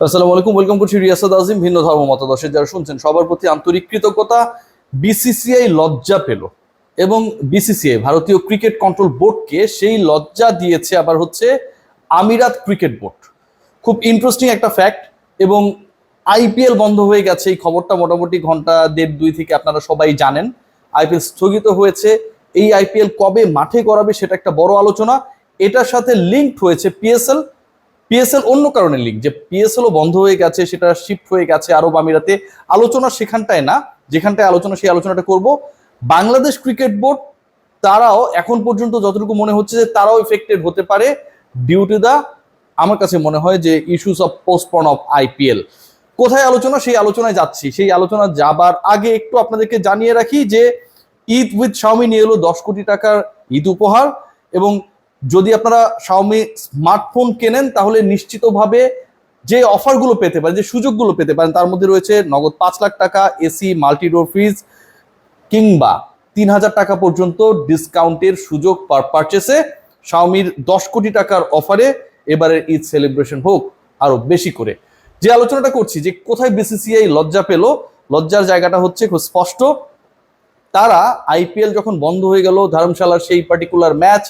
আসসালামু আলাইকুম ওয়েলকাম করছি রিয়াসাদ আজিম ভিন্ন ধর্ম মতাদর্শের যারা শুনছেন, সবার প্রতি আন্তরিক কৃতজ্ঞতা বিসিসিআই লজ্জা পেল। এবং বিসিসিআই ভারতীয় ক্রিকেট কন্ট্রোল বোর্ডকে সেই লজ্জা দিয়েছে আবার হচ্ছে আমিরাত ক্রিকেট বোর্ড খুব ইন্টারেস্টিং একটা ফ্যাক্ট এবং আইপিএল বন্ধ হয়ে গেছে। এই খবরটা মোটামুটি ঘণ্টা দেড় দুই থেকে আপনারা সবাই জানেন। আইপিএল স্থগিত হয়েছে। এই আইপিএল কবে মাঠে করাবে সেটা একটা বড় আলোচনা। এটার সাথে লিঙ্কড হয়েছে পিএসএল পিএসএল অন্য কারণে লিঙ্ক যে পিএসএলও বন্ধ হয়ে গেছে, সেটা শিফট হয়ে গেছে আরব আমিরাতে। আলোচনা সেখানটায় না, যেখানটায় আলোচনা, সেই আলোচনাটা করব। বাংলাদেশ ক্রিকেট বোর্ড তারাও এখন পর্যন্ত যতটুকু মনে হচ্ছে যে তারাও এফেক্টেড হতে পারে ডিউ টু দা আমার কাছে মনে হয় যে issues of postpone of IPL কোথায় আলোচনা? সেই আলোচনায় যাচ্ছি। সেই আলোচনা যাবার আগে একটু আপনাদেরকে জানিয়ে রাখি যে ঈদ উইথ শাওমি নিয়ে এলো দশ কোটি টাকার ঈদ উপহার এবং যদি আপনারা শাওমি স্মার্টফোন কেনেন, তাহলে নিশ্চিতভাবে যে অফারগুলো পেতে পারেন, যে সুযোগগুলো পেতে পারেন, তার মধ্যে রয়েছে নগদ পাঁচ লাখ টাকা, এসি মাল্টিডোর ফ্রিজ কিংবা তিন হাজার টাকা পর্যন্ত ডিসকাউন্টের সুযোগ পার পারচেসে শাওমির দশ কোটি টাকার অফারে এবারের ঈদ সেলিব্রেশন হোক আরও বেশি করে। যে আলোচনাটা করছি, যে কোথায় বিসিসিআই লজ্জা পেল, লজ্জার জায়গাটা হচ্ছে খুব স্পষ্ট। তারা আইপিএল যখন বন্ধ হয়ে গেল, ধর্মশালার সেই পার্টিকুলার ম্যাচ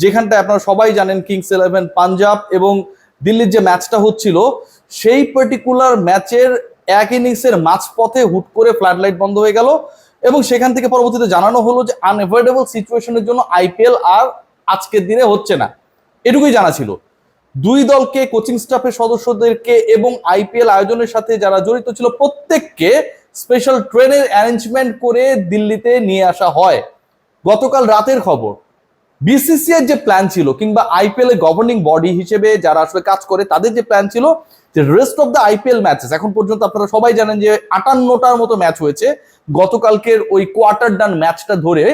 যেখানটায় আপনারা সবাই জানেন কিংস ইলেভেন পাঞ্জাব এবং দিল্লির যে ম্যাচটা হচ্ছিল, সেই পার্টিকুলার ম্যাচের এক ইনিংসের মাঝপথে হুট করে ফ্লাড লাইট বন্ধ হয়ে গেল এবং সেখান থেকে পরবর্তীতে জানানো হলো যে আনএভয়েডেবল সিচুয়েশনের জন্য আইপিএল আর আজকের দিনে হচ্ছে না। এটুকুই জানা ছিল। দুই দলকে কোচিং স্টাফের সদস্যদেরকে এবং আইপিএল আয়োজনের সাথে যারা জড়িত ছিল, প্রত্যেককে স্পেশাল ট্রেনের অ্যারেঞ্জমেন্ট করে দিল্লিতে নিয়ে আসা হয়। গতকাল রাতের খবর। বিসিসিআই যে প্ল্যান ছিল কিংবা আইপিএল এর গভর্নিং বডি হিসেবে যারা আসলে কাজ করে, তাদের যে প্ল্যান ছিল যে rest of the IPL matches এখন পর্যন্ত আপনারা সবাই জানেন যে আটান্নটার মতো ম্যাচ হয়েছে, গতকালকের ওই কোয়ার্টার ডান ম্যাচটা ধরে।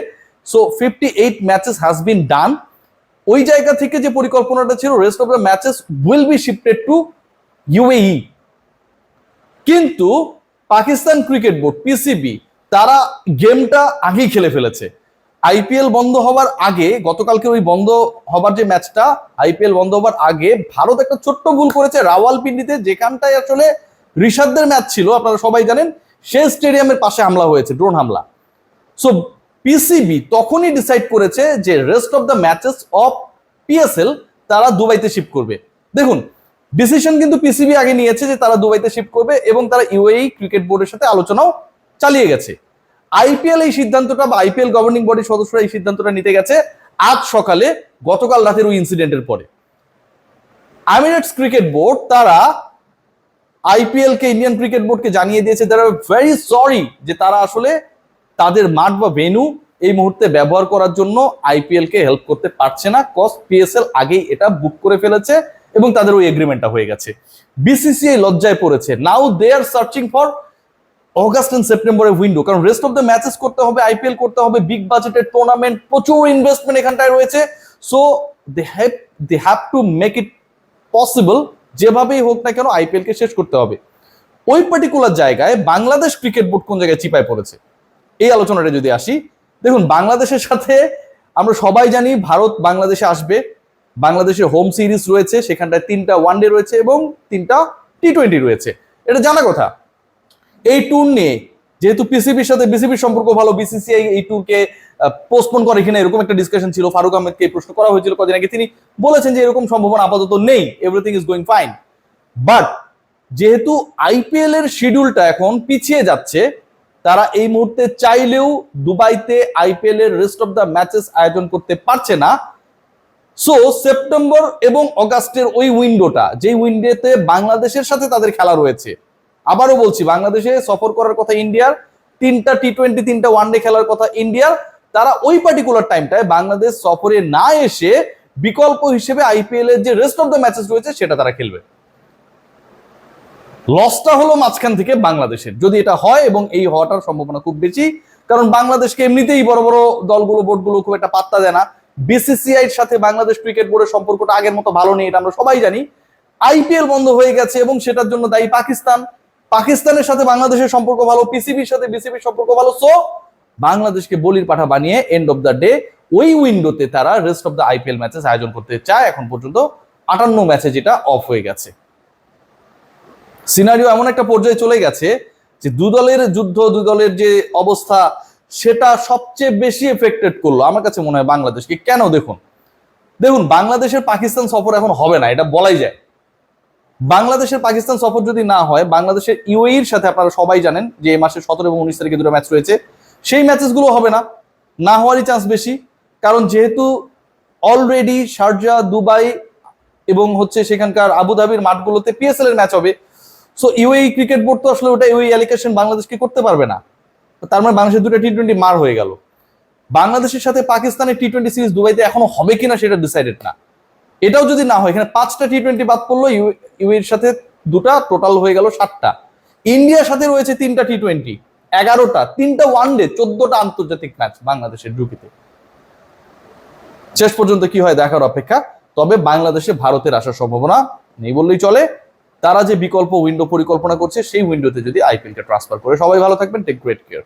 So fifty eight matches has been done ওই জায়গা থেকে যে পরিকল্পনাটা ছিল rest of the matches will be shifted to UAE কিন্তু পাকিস্তান ক্রিকেট বোর্ড পিসিবি তারা গেমটা আগেই খেলে ফেলেছে। আইপিএল বন্ধ হওয়ার আগে, গতকালকে ওই বন্ধ হবার যে ম্যাচটা, আইপিএল বন্ধ হবার আগে ভারত একটা ছোট্ট ভুল করেছে রাওয়ালপিন্ডিতে, যেখানটায় আসলে ঋষাদদের ম্যাচ ছিল, আপনারা সবাই জানেন, সে স্টেডিয়ামের পাশে হামলা হয়েছে, ড্রোন হামলা। সো পিসিবি তখনই ডিসাইড করেছে যে rest of the matches of PSL তারা দুবাইতে শিফট করবে। দেখুন ডিসিশন কিন্তু পিসিবি আগে নিয়েছে যে তারা দুবাইতে শিফট করবে এবং তারা ইউএই ক্রিকেট বোর্ডের সাথে আলোচনাও চালিয়ে গেছে। আইপিএল এই সিদ্ধান্তটা বা আইপিএল গভর্নিং বডির সদস্যরা এই সিদ্ধান্তটা নিতে গেছে আজ সকালে, গতকাল রাতের ওই ইনসিডেন্টের পরে। আমিরেটস ক্রিকেট বোর্ড তারা আইপিএল কে ইন্ডিয়ান ক্রিকেট বোর্ডকে জানিয়ে দিয়েছে তারা ভেরি সরি যে তারা আসলে তাদের মাঠ বা ভেনু এই মুহূর্তে ব্যবহার করার জন্য আইপিএল কে হেল্প করতে পারছে না। কজ পিএসএল আগেই এটা বুক করে ফেলেছে এবং তাদের ওই এগ্রিমেন্টটা হয়ে গেছে। বিসিসিআই লজ্জায় পড়েছে। Now they are searching for August and সেপ্টেম্বরের উইন্ডো কারণ রেস্ট অফ দ্য ম্যাচেস করতে হবে আইপিএল করতে হবে বিগ বাজেটের টুর্নামেন্ট প্রচুর ইনভেস্টমেন্ট এখানটায় রয়েছে। So they have they have to make it possible যেভাবেই হোক না কেন আইপিএল কে শেষ করতে হবে। ওই পার্টিকুলার জায়গায় বাংলাদেশ ক্রিকেট বোর্ড কোন জায়গায় চিপায় পড়েছে? এই আলোচনাটা যদি আসি, দেখুন, বাংলাদেশের সাথে আমরা সবাই জানি ভারত বাংলাদেশে আসবে। বাংলাদেশের হোম সিরিজ রয়েছে, সেখানটায় তিনটা ওয়ানডে রয়েছে এবং তিনটা টি টোয়েন্টি রয়েছে। এটা জানা কথা। এই ট্যুর নিয়ে, যেহেতু পিসিবির সাথে বিসিবির সম্পর্ক ভালো বিসিসিআই এই ট্যুরকে পোস্টপোন করে কিনা এরকম একটা ডিসকাশন ছিল। ফারুক আহমেদকে প্রশ্ন করা হয়েছিল কদিন আগে। তিনি বলেছেন যে এরকম সম্ভাবনা আপাতত নেই everything is going fine but যেহেতু আইপিএল এর শিডিউলটা এখন পিছিয়ে যাচ্ছে, তারা এই মুহূর্তে চাইলেও দুবাইতে আইপিএল এর রেস্ট অফ দ্য ম্যাচেস আয়োজন করতে পারছে না। সো সেপ্টেম্বর এবং অগাস্টের ওই উইন্ডোটা যেই উইন্ডোতে বাংলাদেশের সাথে তাদের খেলা রয়েছে আবারও বলছি, বাংলাদেশে সফর করার কথা ইন্ডিয়ার, তিনটা টি টোয়েন্টি তিনটা ওয়ানডে খেলার কথা ইন্ডিয়ার। তারা ওই পার্টিকুলার টাইমটায় বাংলাদেশ সফরে না এসে বিকল্প হিসেবে আইপিএল এর যে রেস্ট অফ দ্য ম্যাচেস রয়েছে, সেটা তারা খেলবে। লসটা হলো মাঝখান থেকে বাংলাদেশের। যদি এটা হয় এবং এই হওয়াটার সম্ভাবনা খুব বেশি, কারণ বাংলাদেশকে এমনিতেই বড় বড় দলগুলো বোর্ডগুলো খুব একটা পাত্তা দেয় না। বিসিসিআই এর সাথে বাংলাদেশ ক্রিকেট বোর্ডের সম্পর্কটা আগের মতো ভালো নেই, এটা আমরা সবাই জানি। আইপিএল বন্ধ হয়ে গেছে এবং সেটার জন্য দায়ী পাকিস্তান। পাকিস্তানের সাথে বাংলাদেশের সম্পর্ক ভালো, পিসিবির সাথে বিসিবির সম্পর্ক ভালো সো বাংলাদেশকে বলির পাঠা বানিয়ে এন্ড অফ দ্য ডে ওই উইন্ডোতে তারা rest of the IPL matches আয়োজন করতে চায়। এখন পর্যন্ত আটান্ন ম্যাচে যেটা অফ হয়ে গেছে। সিনারিও এমন একটা পর্যায়ে চলে গেছে যে দু দলের যুদ্ধ, দু দলের যে অবস্থা, সেটা সবচেয়ে বেশি এফেক্টেড করল। আমার কাছে মনে হয় বাংলাদেশকে। কেন? দেখুন। দেখুন বাংলাদেশের পাকিস্তান সফর এখন হবে না, এটা বলাই যায়। বাংলাদেশের পাকিস্তান সফর যদি না হয়, বাংলাদেশের ইউএইর সাথে আপনারা সবাই জানেন যে এই মাসের সতেরো এবং উনিশ তারিখে দুটো ম্যাচ রয়েছে। সেই ম্যাচেসগুলো হবে না না হওয়ারই চান্স বেশি, কারণ যেহেতু অলরেডি শারজা, দুবাই এবং হচ্ছে সেখানকার আবুধাবির মাঠগুলোতে পিএসএল এর ম্যাচ হবে। সো ইউএই ক্রিকেট বোর্ড তো আসলে ওটা ইউএই অ্যালিকেশন বাংলাদেশকে করতে পারবে না। তার মানে বাংলাদেশের দুটো টি টোয়েন্টি মার হয়ে গেল। বাংলাদেশের সাথে পাকিস্তানের টি টোয়েন্টি সিরিজ দুবাইতে এখনও হবে কিনা সেটা ডিসাইডেড না। এটাও যদি না হয়, এখানে পাঁচটা টি টোয়েন্টি বাদ পড়ল ইউএর সাথে দুটা টোটাল হয়ে গেল সাতটা। ইন্ডিয়ার সাথে রয়েছে তিনটা টি টোয়েন্টি এগারোটা, তিনটা ওয়ানডে চোদ্দটা আন্তর্জাতিক ম্যাচ বাংলাদেশের গ্রুপিতে শেষ পর্যন্ত কি হয় দেখার অপেক্ষা? তবে বাংলাদেশে ভারতের আসার সম্ভাবনা নেই বললেই চলে। তারা যে বিকল্প উইন্ডো পরিকল্পনা করছে, সেই উইন্ডোতে যদি আইপিএলকে ট্রান্সফার করে, সবাই ভালো থাকবেন টেক গ্রেট কেয়ার